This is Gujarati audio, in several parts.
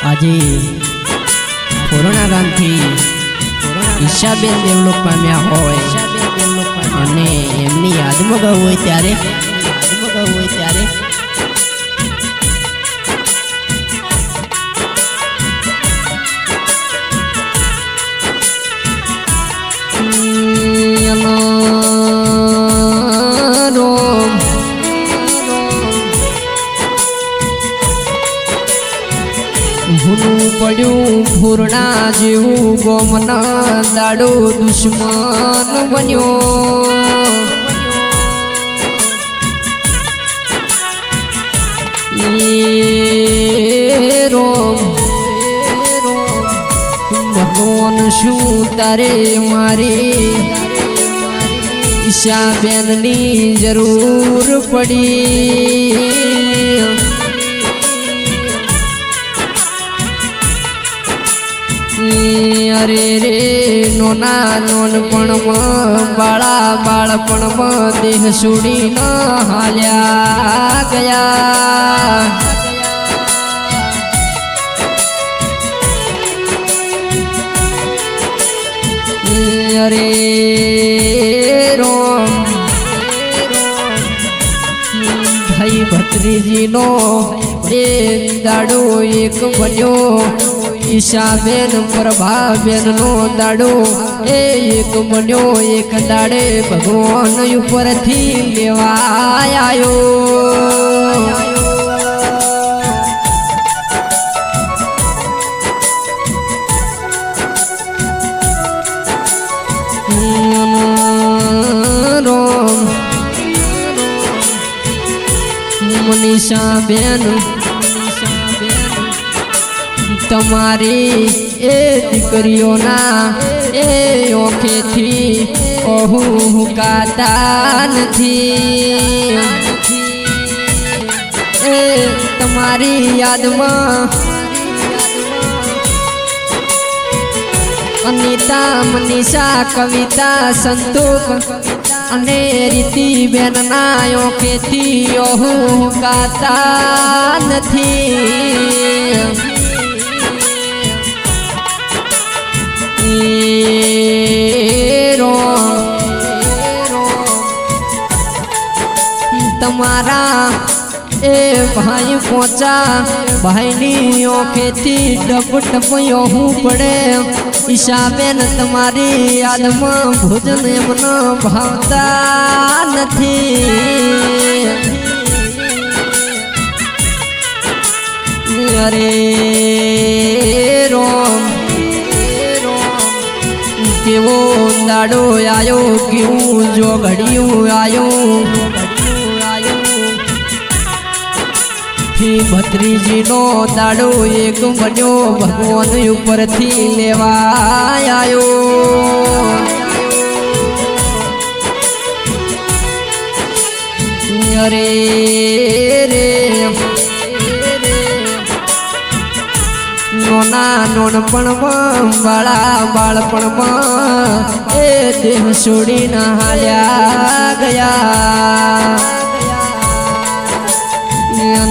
આજે કોરોના ગામથી ઈશાબેન દેવલોક પામ્યા હોય અને એમની યાદમાં ગયું હોય ત્યારે ભૂલું પડ્યું, ભૂરણા જેવું ગોમના દાડો દુશ્મન બન્યો. રોમ ભગવાન શું તારે મારી? ઈશાબેનની જરૂર પડી. અરે રે, નોના નોનપણમાં બાળા બાળપણમાં દેહ છોડી ન હાલ્યા ગયા. અરે રોમ ભાઈ ભત્રીજીનો એ દાડો એક બન્યો ઈશાબેન પ્રભાબેનનો દાડો એ એક બન્યો એક દાડે ભગવાન ઉપરથી લેવા આવ્યો મનીષા બેન તમારી એ દીકરીઓના એ ઓખેથી ઓહુ હુકાતા નથી. એ તમારી યાદમાં અનિતા મનીષા કવિતા સંતોક અને રીતિ બેન ના ઓખેથી ઓહુ નથી. તમારા એ ભાઈ પહોંચા ભાઈની ઓખેથી ડબ ડબ હું પડે. ઈશાબેન તમારી યાદમાં ભોજન એમનો ભાવતા નથી. અરે રોમ, કેવો દાડો આયો, કેવું જો ઘડિયું આયો ભત્રીજીનો દાડો એક બન્યો, ભગવાન ઉપરથી લેવા આવ્યો અરે રે, નોના નોનપણમાં બાળા બાળપણમાં એ દેહ છોડીને હાલ્યા ગયા.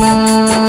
না